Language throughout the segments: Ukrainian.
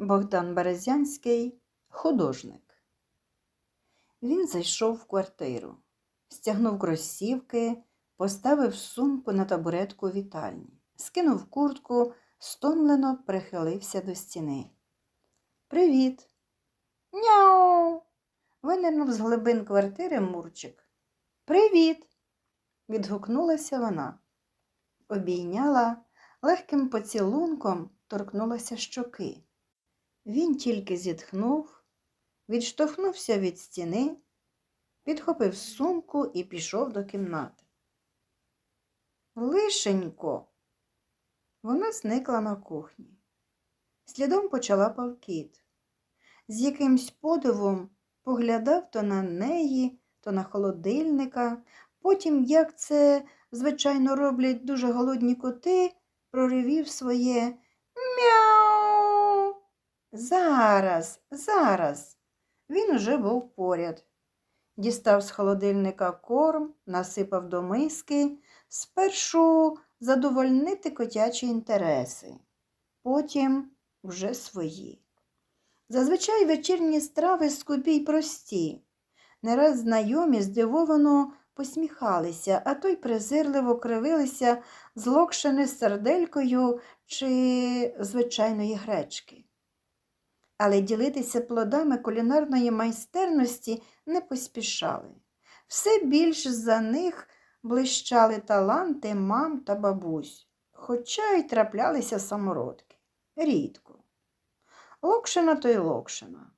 Богдан Березянський художник. Він зайшов в квартиру, стягнув кросівки, поставив сумку на табуретку вітальні, скинув куртку, стомлено прихилився до стіни. Привіт. Няу. Винирнув з глибин квартири Мурчик. Привіт. відгукнулася вона. Обійняла, легким поцілунком торкнулася щоки. Він тільки зітхнув, відштовхнувся від стіни, підхопив сумку і пішов до кімнати. Лишенько. Вона зникла на кухні. Слідом почала павкіт. З якимсь подивом поглядав то на неї, то на холодильника, потім, як це, звичайно, роблять дуже голодні коти, проривів своє Мяу. Зараз, зараз. Він уже був поряд. Дістав з холодильника корм, насипав до миски, спершу задовольнити котячі інтереси, потім вже свої. Зазвичай вечірні страви скупі й прості. Не раз знайомі здивовано посміхалися, а то й презирливо кривилися злокшене серделькою чи звичайної гречки. Але ділитися плодами кулінарної майстерності не поспішали. Все більш за них блищали таланти мам та бабусь, хоча й траплялися самородки. Рідко. Локшина то й локшина.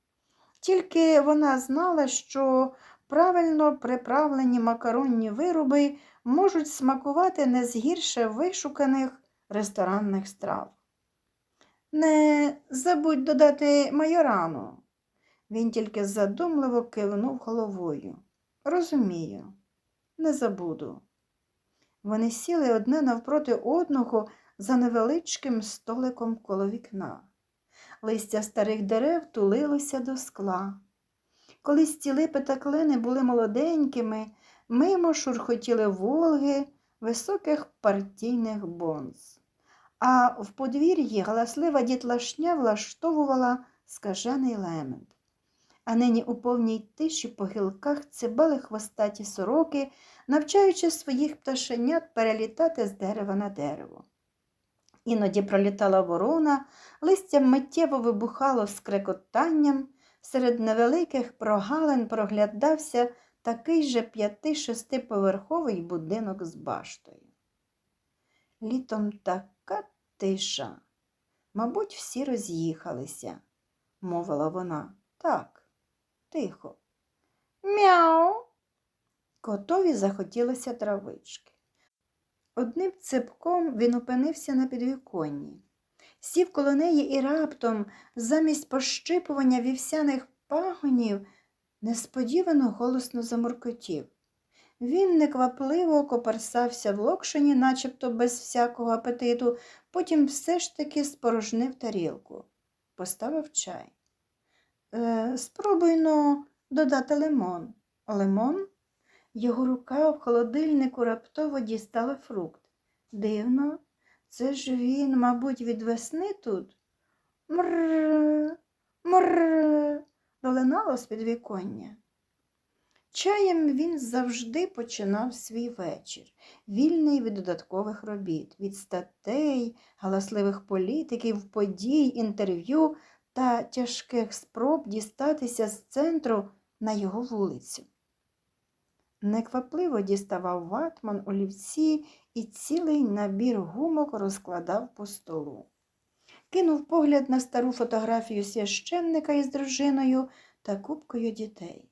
Тільки вона знала, що правильно приправлені макаронні вироби можуть смакувати не згірше вишуканих ресторанних страв. Не забудь додати майорану. Він тільки задумливо кивнув головою. Розумію, не забуду. Вони сіли одне навпроти одного за невеличким столиком коло вікна. Листя старих дерев тулилося до скла. Колись ці липи та клини були молоденькими, мимо шурхотіли волги високих партійних бонз. А в подвір'ї галаслива дітлашня влаштовувала скажений лемент. А нині у повній тиші по гілках цибали хвостаті сороки, навчаючи своїх пташенят перелітати з дерева на дерево. Іноді пролітала ворона, листя миттєво вибухало з крекотанням, серед невеликих прогалин проглядався такий же п'яти-шестиповерховий будинок з баштою. Літом така тиша. Мабуть, всі роз'їхалися, мовила вона. Так, тихо. Мяу. Котові захотілося травички. Одним ципком він опинився на підвіконні, сів коло неї і раптом, замість пощипування вівсяних пагонів, несподівано голосно замуркотів. Він неквапливо копарсався в локшині, начебто без всякого апетиту, потім все ж таки спорожнив тарілку, поставив чай. Е, спробуйно додати лимон. Лимон? Його рука в холодильнику раптово дістала фрукт. Дивно, це ж він, мабуть, від весни тут. Мрррр, мрррр, долинало з підвіконня. Чаєм він завжди починав свій вечір, вільний від додаткових робіт, від статей, галасливих політиків, подій, інтерв'ю та тяжких спроб дістатися з центру на його вулицю. Неквапливо діставав ватман олівці і цілий набір гумок розкладав по столу. Кинув погляд на стару фотографію священника із дружиною та купкою дітей.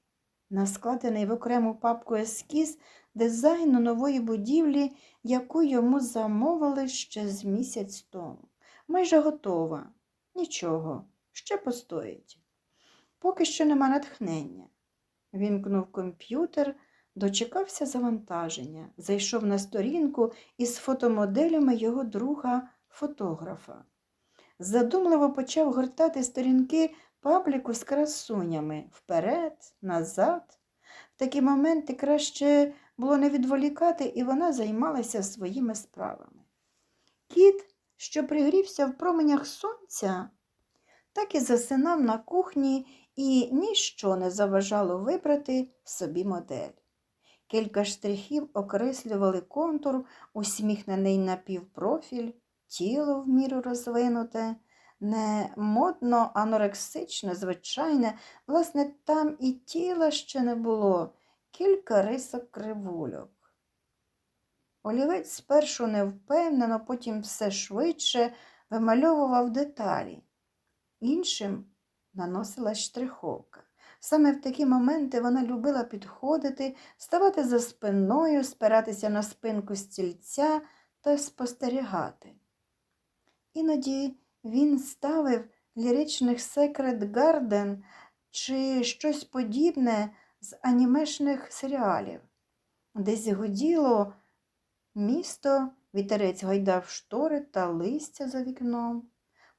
На складений в окрему папку ескіз дизайну нової будівлі, яку йому замовили ще з місяць тому. Майже готова. Нічого, ще постоїть. Поки що нема натхнення. Вімкнув комп'ютер, дочекався завантаження, зайшов на сторінку із фотомоделями його друга фотографа. Задумливо почав гортати сторінки пабліку з красунями вперед, назад. В такі моменти краще було не відволікати, і вона займалася своїми справами. Кіт, що пригрівся в променях сонця, так і засинав на кухні, і ніщо не заважало вибрати собі модель. Кілька штрихів окреслювали контур, усміхнений напівпрофіль, тіло в міру розвинуте, не модно, анорексичне, звичайне, власне, там і тіла ще не було, кілька рисок кривульок. Олівець спершу невпевнено, потім все швидше вимальовував деталі. Іншим наносилась штриховка. Саме в такі моменти вона любила підходити, ставати за спиною, спиратися на спинку стільця та спостерігати. Іноді він ставив ліричних Секрет Гарден чи щось подібне з анімешних серіалів. Десь гуділо місто, вітерець гойдав штори та листя за вікном.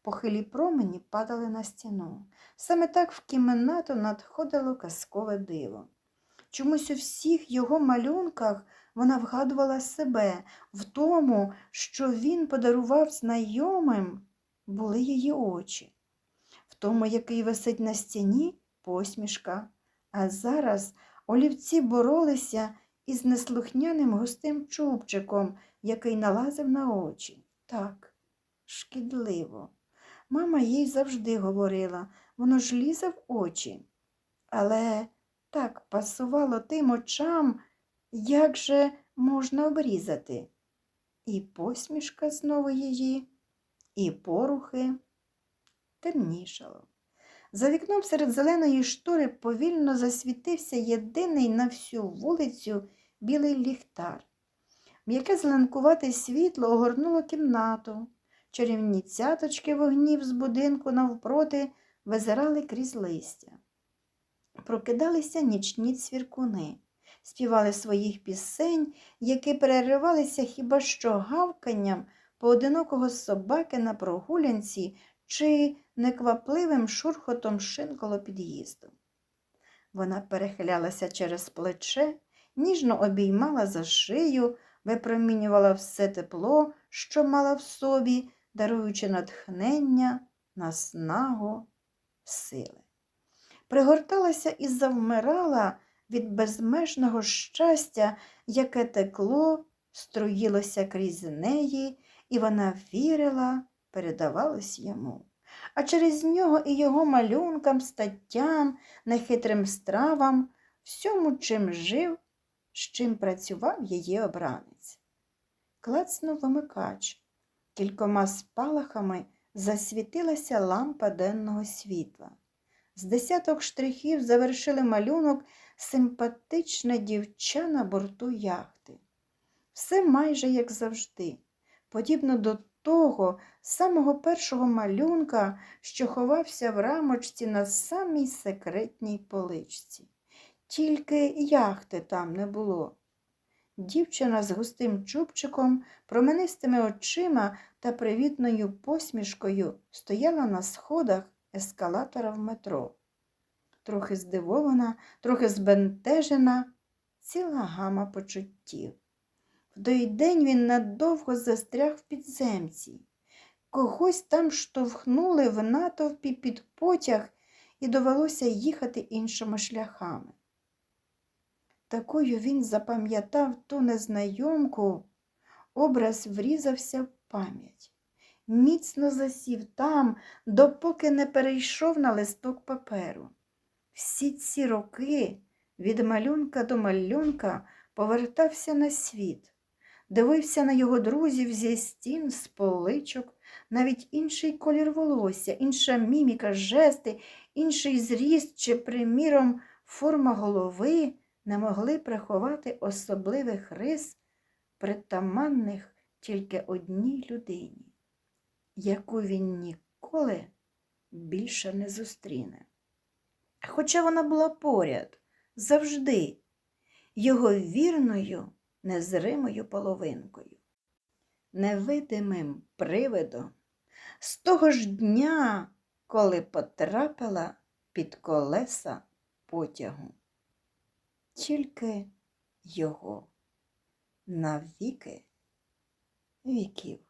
Похилі промені падали на стіну. Саме так в кімнату надходило казкове диво. Чомусь у всіх його малюнках вона вгадувала себе в тому, що він подарував знайомим, були її очі. В тому, який висить на стіні, посмішка. А зараз олівці боролися із неслухняним густим чубчиком, який налазив на очі. Так, шкідливо. Мама їй завжди говорила, воно ж лізе в очі. Але так пасувало тим очам, як же можна обрізати. І посмішка знову її, і порухи темнішало. За вікном серед зеленої штори повільно засвітився єдиний на всю вулицю білий ліхтар. М'яке зеленкувате світло огорнуло кімнату. Чарівні цяточки вогнів з будинку навпроти визирали крізь листя. Прокидалися нічні цвіркуни, співали своїх пісень, які переривалися хіба що гавканням поодинокого собаки на прогулянці чи неквапливим шурхотом шин коло під'їзду. Вона перехилялася через плече, ніжно обіймала за шию, випромінювала все тепло, що мала в собі, даруючи натхнення, наснагу, сили. Пригорталася і завмирала від безмежного щастя, яке текло, струїлося крізь неї, і вона вірила, передавалось йому. А через нього і його малюнкам, статтям, нехитрим стравам, всьому, чим жив, з чим працював її обранець. Клацнув вимикач. Кількома спалахами засвітилася лампа денного світла. З десяток штрихів завершили малюнок симпатичне дівча на борту яхти. Все майже як завжди, подібно до того самого першого малюнка, що ховався в рамочці на самій секретній поличці. Тільки яхти там не було. Дівчина з густим чубчиком, променистими очима та привітною посмішкою стояла на сходах ескалатора в метро. Трохи здивована, трохи збентежена, ціла гама почуттів. Той день він надовго застряг в підземці. Когось там штовхнули в натовпі під потяг і довелося їхати іншими шляхами. Такою він запам'ятав ту незнайомку, образ врізався в пам'ять. Міцно засів там, допоки не перейшов на листок паперу. Всі ці роки від малюнка до малюнка повертався на світ, дивився на його друзів зі стін, з поличок, навіть інший колір волосся, інша міміка, жести, інший зріст чи, приміром, форма голови не могли приховати особливих рис, притаманних тільки одній людині, яку він ніколи більше не зустріне. Хоча вона була поряд завжди, його вірною, незримою половинкою, невидимим привидом з того ж дня, коли потрапила під колеса потягу тільки його навіки віків.